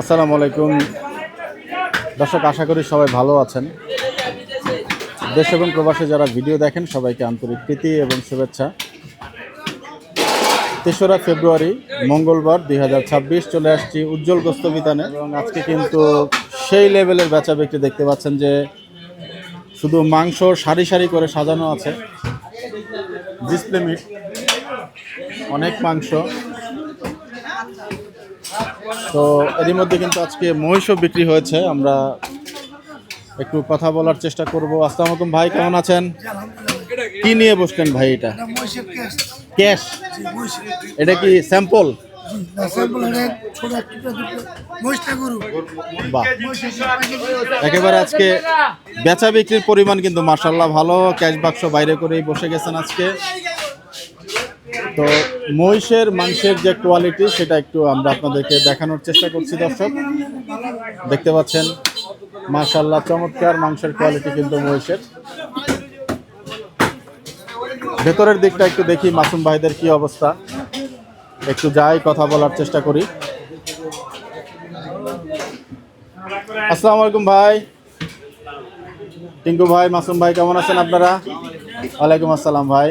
আসসালামু আলাইকুম। দর্শক, আশা করি সবাই ভালো আছেন। দেশ এবং প্রবাসে যারা ভিডিও দেখেন, সবাইকে আন্তরিক প্রীতি এবং শুভেচ্ছা। তেসরা ফেব্রুয়ারি, মঙ্গলবার দুই হাজার ছাব্বিশ, চলে আসছি উজ্জ্বল গোস্ত বিতানে। এবং আজকে কিন্তু সেই লেভেলের বেচা বিক্রি দেখতে পাচ্ছেন যে শুধু মাংস সারি সারি করে সাজানো আছে। ডিসপ্লে মিট অনেক মাংস। তো এরই মধ্যে কিন্তু আজকে মহিষও বিক্রি হয়েছে। আমরা একটু কথা বলার চেষ্টা করব। আসসালামু আলাইকুম ভাই, কেমন আছেন? কি নিয়ে বসলেন ভাই এটা? ক্যাশ? এটা কি স্যাম্পল? একেবারে আজকে বেচা বিক্রির পরিমাণ কিন্তু মার্শাল্লাহ ভালো। ক্যাশ বাক্স বাইরে করেই বসে গেছেন আজকে। তো মহিষের, মাংসের যে কোয়ালিটি সেটা একটু আমরা আপনাদেরকে দেখানোর চেষ্টা করছি, দর্শক। দেখতে পাচ্ছেন মার্শাল্লাহ চমৎকার মাংসের কোয়ালিটি কিন্তু মহিষের। ভেতরের দিকটা একটু দেখি, মাসুম ভাইদের কি অবস্থা? একটু যাই, কথা বলার চেষ্টা করি। আসসালামু আলাইকুম ভাই। টিঙ্কু ভাই, মাসুম ভাই, কেমন আছেন আপনারা? ওয়ালাইকুম আসসালাম ভাই।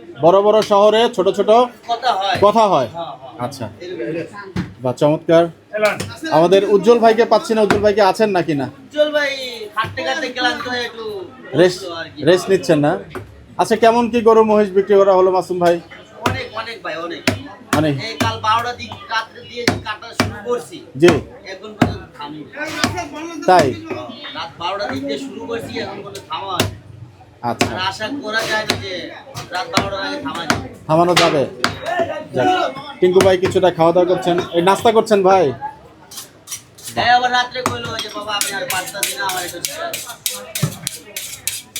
বড় বড় শহরে ছোট ছোট কথা হয়। হয়। হ্যাঁ। আচ্ছা। বা চমৎকার। আমাদের উজ্জ্বল ভাইকে পাচ্ছি না উজ্জ্বল ভাইকে আছেন নাকি না? রেস্ট নিচ্ছেন না? আচ্ছা কেমন কি গরু মহিষ বিক্রি করা হলো মাসুম ভাই? অনেক অনেক ভাই অনেক। মানে? কাল বারোটা দিক রাত্রে দিয়ে কাটা শুরু করছি জি। এখন পর্যন্ত থামি তাই? রাত দিয়ে শুরু করছি এখন পর্যন্ত থামা না। আচ্ছা। আর আশা করা যায় না যে রাত বারোটার আগে থামা যাবে থামানো যাবে। টিঙ্কু ভাই কিছুটা খাওয়া দাওয়া করছেন। এই নাস্তা করছেন ভাই? আবার রাত্রে কইলো যে বাবা আমি আর পারতাছি না আমার একটু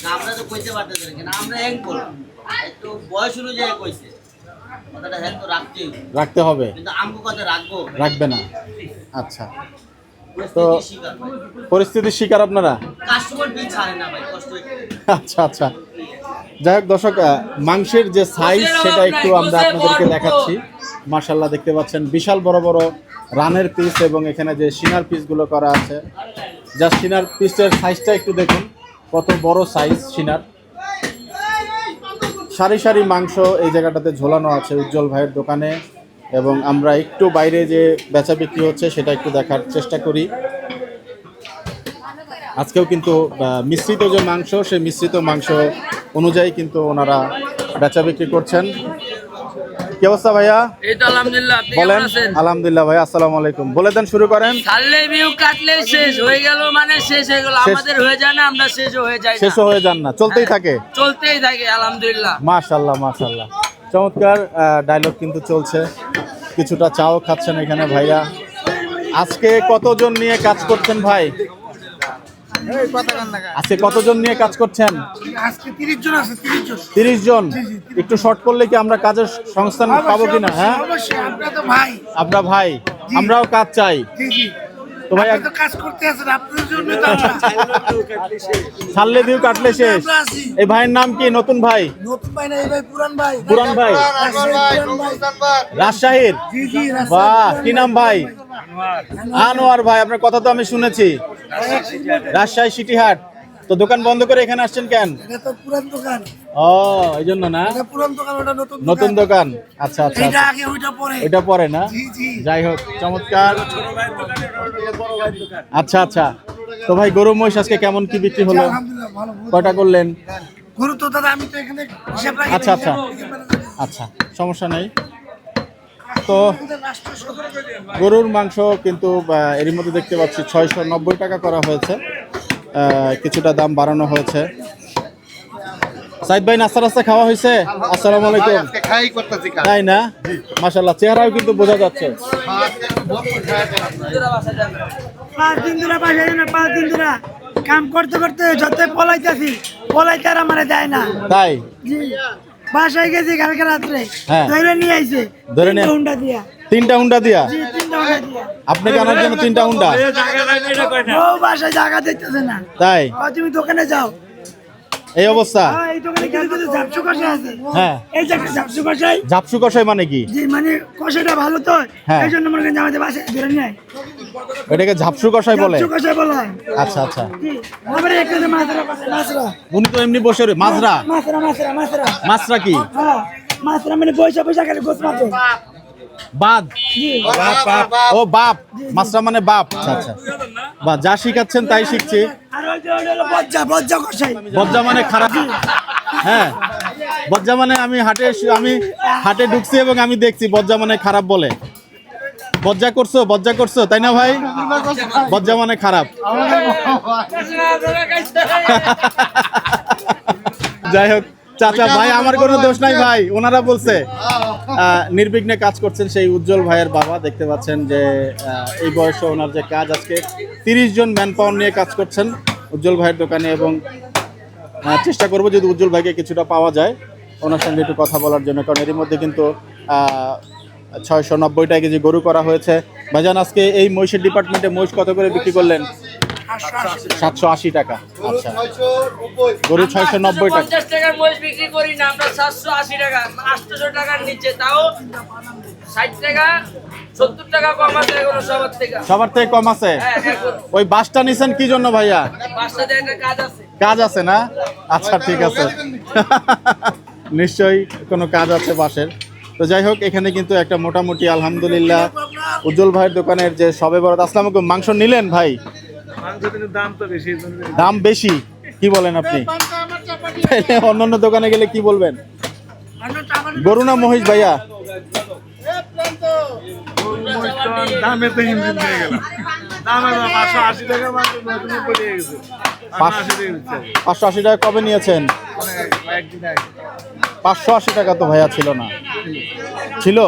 না আমরা তো কইতে পারতেছি না কেন আমরা হ্যাং করলাম একটু বয়স অনুযায়ী কইছে। কথাটা হ্যাঁ তো রাখতেই রাখতে হবে। কিন্তু কথা রাখব। রাখবে না। আচ্ছা। শিকার পরিস্থিতির শিকার আপনারা। আচ্ছা আচ্ছা। যাই হোক দর্শক মাংসের যে সাইজ সেটা একটু আমরা আপনাদেরকে দেখাচ্ছি। মার্শাল্লাহ দেখতে পাচ্ছেন বিশাল বড় বড় রানের পিস এবং এখানে যে সিনার পিসগুলো করা আছে। যা সিনার পিসের সাইজটা একটু দেখুন কত বড় সাইজ সিনার। সারি সারি মাংস এই জায়গাটাতে ঝোলানো আছে উজ্জ্বল ভাইয়ের দোকানে। এবং আমরা একটু বাইরে যে বেচা বিক্রি হচ্ছে সেটা একটু দেখার চেষ্টা করি। আজকেও কিন্তু মিশ্রিত যে মাংস সেই মিশ্রিত মাংস অনুযায়ী কিন্তু ওনারা বেচা বিক্রি করছেন। কি অবস্থা ভাইয়া? বলেন। আলহামদুলিল্লাহ ভাই আসসালামু আলাইকুম। বলে দেন শুরু করেন। ছাড়লে ভিউ কাটলে শেষ হয়ে গেল মানে শেষ হয়ে গেল। আমাদের হয়ে যায় না আমরা শেষ হয়ে যাই না। হয়ে যান না চলতেই থাকে। চলতেই থাকে আলহামদুলিল্লাহ। মাশাল্লাহ মাশাল্লাহ চমৎকার ডায়লগ কিন্তু চলছে। কিছুটা চাও খাচ্ছেন এখানে ভাইয়া। আজকে কতজন নিয়ে কাজ করছেন ভাই? আজকে কতজন নিয়ে কাজ করছেন? তিরিশ জন একটু শর্ট করলে কি আমরা কাজের সংস্থান পাবো কিনা হ্যাঁ? আমরা ভাই। আমরাও কাজ চাই। তো ভাই তো কাজ করতে আছেন আপনাদের জন্য তো ছাড়লে ভিউ কাটলে শেষ। এই ভাইয়ের নাম কি? নতুন ভাই? নতুন ভাই না এই ভাই পুরান ভাই। পুরান ভাই। রাজশাহীর? বাহ কি নাম ভাই? আনোয়ার। ভাই আপনার কথা তো আমি শুনেছি। রাজশাহী সিটি হাট। তো দোকান বন্ধ করে এখানে আসছেন কেন? এটা তো পুরান দোকান। ও এই জন্য না? এটা পুরান দোকান ওটা নতুন নতুন দোকান? আচ্ছা আচ্ছা এটা আচ্ছা। আগে ওইটা পরে। না? জি জি। যাই হোক চমৎকার। আচ্ছা আচ্ছা। তো ভাই গরু মহিষ আজকে কেমন কি বিক্রি হলো? কয়টা করলেন? গরু তো দাদা আমি তো এখানে হিসাব রাখি আচ্ছা, আচ্ছা। আচ্ছা সমস্যা নাই। তো গরুর মাংস কিন্তু এরই মধ্যে দেখতে পাচ্ছি ছয়শো নব্বই টাকা করা হয়েছে। কিছুটা দাম বাড়ানো হয়েছে। সাইদ ভাই নাস্তা রাস্তা খাওয়া হয়েছে? আসসালামু আলাইকুম। তাই না? মাশাল্লাহ চেহারাও কিন্তু বোঝা যাচ্ছে। পাঁচ দিন ধরে বাসায় যাই না পাঁচ দিন ধরে কাম করতে করতে যত পলাইতেছি পলাইতে আর আমার দেয় না। তাই? জি। বাসায় গেছি কালকে রাত্রে হ্যাঁ। ধরে নিয়ে আইছে ধরে নিয়ে- হুন্ডা দিয়া। তিনটা হুন্ডা দিয়া? আপনাকে আনার জন্য তিনটা হুন্ডা? বাসায় জায়গা দিতেছে না। তাই? তুমি দোকানে যাও। এই অবস্থা? হ্যাঁ, ঝাপসু কষা আছে। হ্যাঁ। কষাই মানে কি? মানে কষাটা ভালো তো। হ্যাঁ। এই জন্য মনে করেন আমাদের বাসায় ধরে নেয় এটাকে ঝাপসু কষাই বলে? কষাই আচ্ছা আচ্ছা। কষাই উনি তো এমনি বসে মাছরা? মাছরা মাছরা মাছরা। কি? মাছরা মানে পয়সা পয়সা খালি গোস মাছে বাদ। ও বাপ মাছরা মানে বাপ। আচ্ছা আচ্ছা। বা যা শিখাচ্ছেন তাই শিখছি। বজ্জা মানে খারাপ। হ্যাঁ বজ্জা মানে আমি হাটে আমি হাটে ঢুকছি এবং আমি দেখছি বজ্জা মানে খারাপ বলে। বজ্জা করছ বজ্জা করছ তাই না ভাই? বজ্জা মানে খারাপ। যাই হোক চাচা ভাই আমার কোনো দোষ নাই ভাই। ওনারা বলছে নির্বিঘ্নে কাজ করছেন সেই উজ্জ্বল ভাইয়ের বাবা। দেখতে পাচ্ছেন যে এই বয়সে ওনার যে কাজ আজকে তিরিশ জন ম্যান পাওয়ার নিয়ে কাজ করছেন উজ্জ্বল ভাইয়ের দোকানে এবং চেষ্টা করব যদি উজ্জ্বল ভাইকে কিছুটা পাওয়া যায় ওনার সঙ্গে একটু কথা বলার জন্য। কারণ এর মধ্যে কিন্তু ছয়শো নব্বইটা কেজি গরু করা হয়েছে। ভাইজান আজকে এই মহিষের ডিপার্টমেন্টে মহিষ কত করে বিক্রি করলেন? সাতশো আশি টাকা। আচ্ছা। গরু ছয়শো নব্বই টাকা। পঞ্চাশ টাকার মহিষ বিক্রি করি না আমরা সাতশো আশি টাকা। আটশোশো টাকার নিচে তাও ষাট টাকা সত্তর টাকা কম আছে এগুলো সবার থেকে। সবার থেকে কম আছে? হ্যাঁ ওই বাসটা নিছেন কি জন্য ভাইয়া? কাজ আছে। কাজ আছে না? আচ্ছা ঠিক আছে। নিশ্চয়ই কোনো কাজ আছে বাসের। তো যাই হোক এখানে কিন্তু একটা মোটামুটি আলহামদুলিল্লাহ উজ্জ্বল ভাইয়ের দোকানের যে সবে বরাত। আসসালাম আলাইকুম। মাংস নিলেন ভাই? দাম বেশি কি বলেন আপনি? অন্যান্য দোকানে গেলে কি বলবেন? গরু না মহিষ ভাইয়া? দামে দামে পাঁচশো আশি টাকা কবে নিয়েছেন? পাঁচশো আশি টাকা তো ভাইয়া ছিল না। ছিল?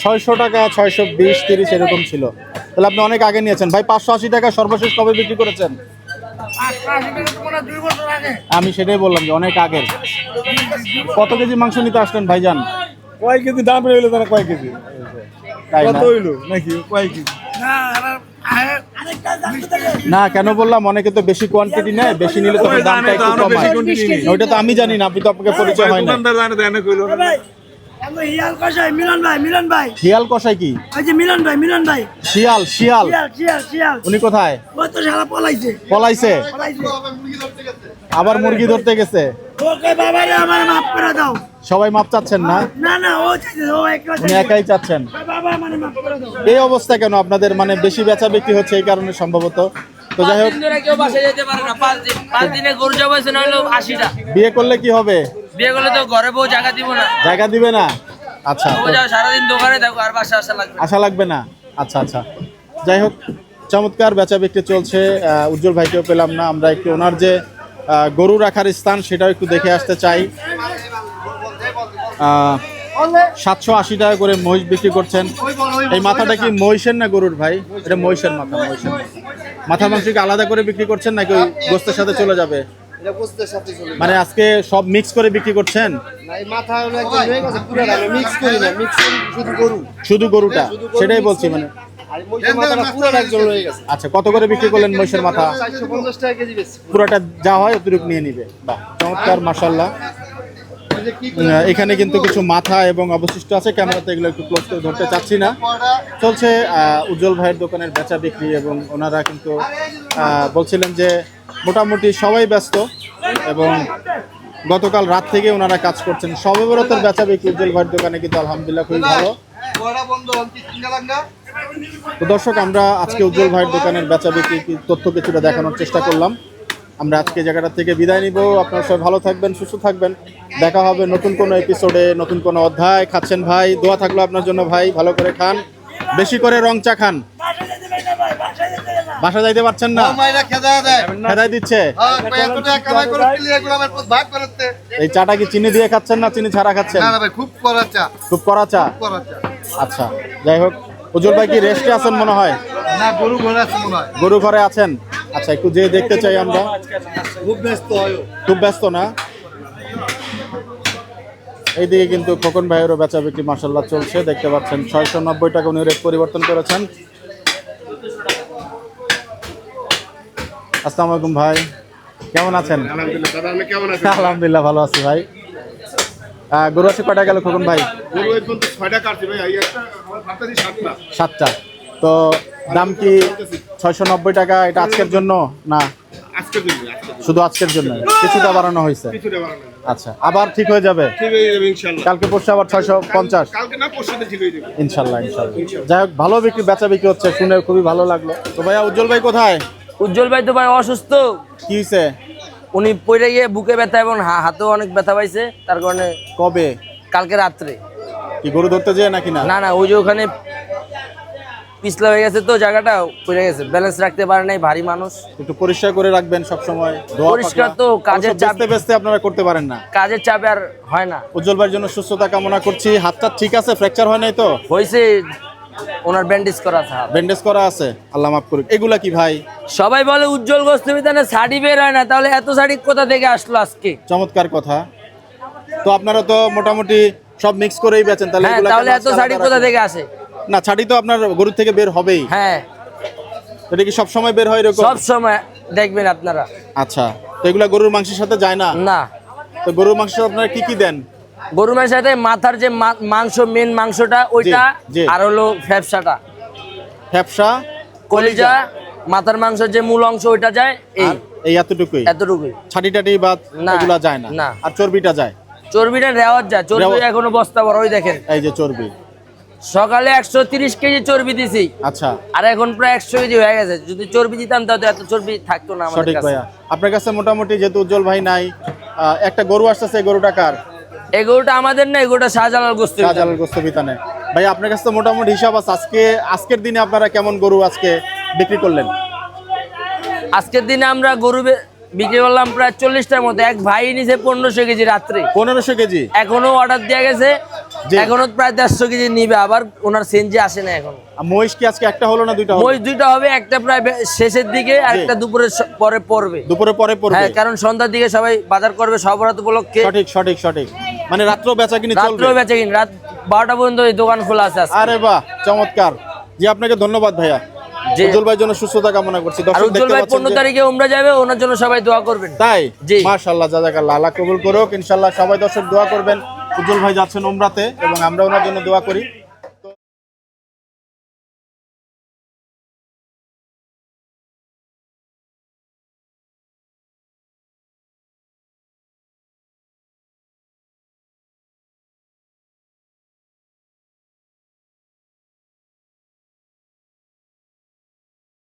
ছয়শো টাকা ছয়শো বিশ তিরিশ এরকম ছিল। তাহলে আপনি অনেক আগে নিয়েছেন। ভাই পাঁচশো আশি টাকা সর্বশেষ কবে বিক্রি করেছেন? আমি সেটাই বললাম যে অনেক আগের। কত কেজি মাংস নিতে আসলেন ভাইজান? কয় কেজি? দাম রইল তারা কয় কেজি? না? কত হইল? নাকি কয় কেজি? না কেন বললাম অনেকে তো বেশি কোয়ান্টিটি নেয় বেশি নিলে ওই দামটা তো একটু বেশি কমায় ওইটা তো আমি জানি না আপনি তো আপনাকে পরিচয় হয় না দোকানদার জানে দেয় না কইলো না ভাই আমরা হিয়াল কষাই মিলন ভাই মিলন ভাই। শিয়াল কষাই কি? ওই যে মিলন ভাই মিলন ভাই। শিয়াল শিয়াল। শিয়াল শিয়াল শিয়াল। উনি কোথায়? ও তো সারা পলাইছে। পলাইছে? পলাইছে। আবার মুরগি ধরতে গেছে? ওকে বাবারে আমার মাফ করে দাও। সবাই মাপ চাচ্ছেন না? না না ও চাইছে ও একলা উনি একাই চাচ্ছেন? বাবা মানে মাফ করে দাও। এই অবস্থা কেন? আপনাদের মানে বেশি বেচা বিক্রি হচ্ছে এই কারণে সম্ভবত। তো যাই হোক কেউ বাসায় যেতে পারে না পাঁচ দিন পাঁচ দিনে গরু জব নইলো আশিটা। বিয়ে করলে কি হবে? বিয়ে করলে তো ঘরে বউ জায়গা দিব না। জায়গা দিবে না? আচ্ছা সারাদিন দোকানে থাকো আর বাসা আসা লাগবে। আশা লাগবে না? আচ্ছা আচ্ছা। যাই হোক চমৎকার বেচা বিক্রি চলছে। উজ্জ্বল ভাইকেও পেলাম না। আমরা একটু ওনার যে গরু রাখার স্থান সেটাও একটু দেখে আসতে চাই। সাতশো আশি টাকা করে মহিষ বিক্রি করছেন। এই মাথাটা কি মহিষের না গরুর ভাই? এটা মহিষের মাথা মহিষের মাথা। মাথা মাংস কি আলাদা করে বিক্রি করছেন নাকি ওই গোস্তের সাথে চলে যাবে? মানে আজকে সব মিক্স করে বিক্রি করছেন? না এই মাথা হলো একদম হয়ে গেছে পুরো আমি মিক্স করি না মিক্স করি শুধু গরুটা? সেটাই mix বলছি মানে আচ্ছা কত করে বিক্রি করলেন মহিষের মাথা? পুরোটা যা হয় অতিরিক্ত নিয়ে নিবে। বাহ চমৎকার মাসাল্লাহ এখানে কিন্তু কিছু মাথা এবং অবশিষ্ট আছে ক্যামেরাতে এগুলো একটু ক্লোজ করে ধরতে চাচ্ছি না। চলছে আহ, উজ্জ্বল ভাইয়ের দোকানের বেচা বিক্রি এবং ওনারা কিন্তু বলছিলেন যে মোটামুটি সবাই ব্যস্ত এবং গতকাল রাত থেকে ওনারা কাজ করছেন। সবে বরতের বেচা বিক্রি উজ্জ্বল ভাইয়ের দোকানে কিন্তু আলহামদুলিল্লাহ খুবই ভালো। তো দর্শক, আমরা আজকে উজ্জ্বল ভাইয়ের দোকানের বেচা বিক্রি তথ্য কিছুটা দেখানোর চেষ্টা করলাম। আমরা আজকে জায়গাটা থেকে বিদায় নিব। আপনারা সবাই ভালো থাকবেন, সুস্থ থাকবেন। দেখা হবে নতুন কোনো এপিসোডে নতুন কোনো অধ্যায়। খাচ্ছেন ভাই, দোয়া থাকল আপনার জন্য ভাই, ভালো করে খান। বেশি করে রং চা খান। বাসা যাইতে পারছেন না। খেদাই দিচ্ছে। এই চাটা কি চিনি দিয়ে খাচ্ছেন না চিনি ছাড়া খাচ্ছেন? খুব করা চা। খুব করা চা? আচ্ছা যাই হোক উজ্জ্বল ভাই কি রেস্টে আছেন মনে হয়? না গরু ঘোরা আছে মনে হয়। গরু ঘরে আছেন? আচ্ছা একটু যেয়ে দেখতে চাই আমরা। খুব ব্যস্ত হয় খুব ব্যস্ত না? এইদিকে কিন্তু খোকন ভাইয়েরও বেচা বিক্রি মাসাল্লাহ চলছে। দেখতে পাচ্ছেন ছয়শো নব্বই টাকা উনি রেট পরিবর্তন করেছেন। আসসালামু আলাইকুম ভাই। কেমন আছেন? আলহামদুলিল্লাহ ভালো আছি ভাই। গরু আছে কয়টা গেল খোকন ভাই? সাতটা। তো দাম কি ছয়শো নব্বই টাকা এটা আজকের জন্য না। শুধু আজকের জন্য। কিছুটা বাড়ানো হয়েছে। আচ্ছা আবার ঠিক হয়ে যাবে? কালকে পরশু আবার ছয়শো পঞ্চাশ ইনশাল্লাহ ইনশাল্লাহ। যাই হোক ভালো বিক্রি বেচা বিক্রি হচ্ছে শুনে খুবই ভালো লাগল। তো ভাইয়া উজ্জ্বল ভাই কোথায়? উজ্জ্বল ভাই তো ভাই অসুস্থ। কি হয়েছে উনি পড়ে গিয়ে বুকে ব্যথা এবং হাতেও অনেক ব্যথা পাইছে তার কারণে কবে? কালকে রাত্রে। কি গরু ধরতে যেয়ে নাকি না? না না ওই যে ওখানে পিছলা হয়ে গেছে তো জায়গাটা পড়ে গেছে। ব্যালেন্স রাখতে পারে নাই ভারী মানুষ। একটু পরিষ্কার করে রাখবেন সব সময় পরিষ্কার তো কাজের চাপে বেচতে আপনারা করতে পারেন না। কাজের চাপে আর হয় না। উজ্জ্বল ভাইয়ের জন্য সুস্থতা কামনা করছি। হাতটা ঠিক আছে ফ্র্যাকচার হয় নাই তো? হয়েছে ওনার ব্যান্ডেজ করা থাক ব্যান্ডেজ করা আছে? আল্লাহ মাফ করুক। এগুলা কি ভাই? সবাই বলে উজ্জ্বল শাড়ি বের হয় না তাহলে এত শাড়ি কোথা থেকে আসলো আজকে? চমৎকার কথা। তো আপনারা তো মোটামুটি সব মিক্স করেই বেচেন তাহলে হ্যাঁ তাহলে এত শাড়ি কোথা থেকে আসে? না ছাড়ি তো আপনার গরুর থেকে বের হবেই। হ্যাঁ। এটা কি সব সময় বের হয় এরকম? সব সময় দেখবেন আপনারা। আচ্ছা। তো এগুলা গরুর মাংসের সাথে যায় না? না। তো গরুর মাংস আপনারা কি কি দেন? গরু মাংসের সাথে মাথার যে মাংস মেন মাংসটা ওইটা আর হলো ফ্যাপসাটা। ফ্যাপসা কলিজা মাথার মাংসের যে মূল অংশ ওইটা যায় এই। এই এতটুকুই? এতটুকুই। ছাটি টাটি বা এগুলা যায় না? না। আর চর্বিটা যায়? চর্বিটা রেওয়াজ যায়। চর্বি এখনও বস্তা বড় ওই দেখেন। এই যে চর্বি। সকালে একশো তিরিশ কেজি চর্বি দিছি। আচ্ছা। আর এখন প্রায় একশো কেজি হয়ে গেছে। যদি চর্বি দিতাম তাহলে এত চর্বি থাকতো না আমাদের সঠিক কাছে। ভাইয়া। আপনার কাছে মোটামুটি যেহেতু উজ্জ্বল ভাই নাই একটা গরু আসতেছে গরুটা কার? এই গরুটা আমাদের না এই গরুটা শাহজালাল গোস্ত শাহজালাল গোস্ত বিতানে ভাই আপনার কাছে তো মোটামুটি হিসাব আছে। আজকে আজকের দিনে আপনারা কেমন গরু আজকে বিক্রি করলেন? আজকের দিনে আমরা গরু বিক্রি করলাম প্রায় চল্লিশটার মতো। এক ভাই নিছে পনেরোশো কেজি রাত্রে। পনেরোশো কেজি? এখনও অর্ডার দেওয়া গেছে। এখনও প্রায় দেড়শো কেজি নিবে। আবার ওনার সেনজি আসে না এখন। মহিষ কি আজকে একটা হলো না দুইটা মহিষ দুইটা হবে একটা প্রায় শেষের দিকে আর একটা দুপুরের পরে পড়বে। দুপুরে পরে পড়বে। হ্যাঁ কারণ সন্ধ্যার দিকে সবাই বাজার করবে সবরাত উপলক্ষে। সঠিক সঠিক সঠিক। মানে রাত্র বেচা কিনে চলবে? বেচা কিনে রাত বারোটা পর্যন্ত এই দোকান খোলা আছে আরে বাহ চমৎকার। জি আপনাকে ধন্যবাদ ভাইয়া। উজ্জ্বল ভাইয়ের জন্য সুস্থতা কামনা করছি। দর্শক উজ্জ্বল দেখতে ভাই উজ্জ্বল পনেরো তারিখে উমরা যাবে ওনার জন্য সবাই দোয়া করবেন। তাই? জি। মাশাআল্লাহ জাযাকাল্লাহ আল্লাহ কবুল করুক। ইনশাআল্লাহ সবাই দর্শক দোয়া করবেন। উজ্জ্বল ভাই যাচ্ছেন উমরাতে এবং আমরা ওনার জন্য দোয়া করি।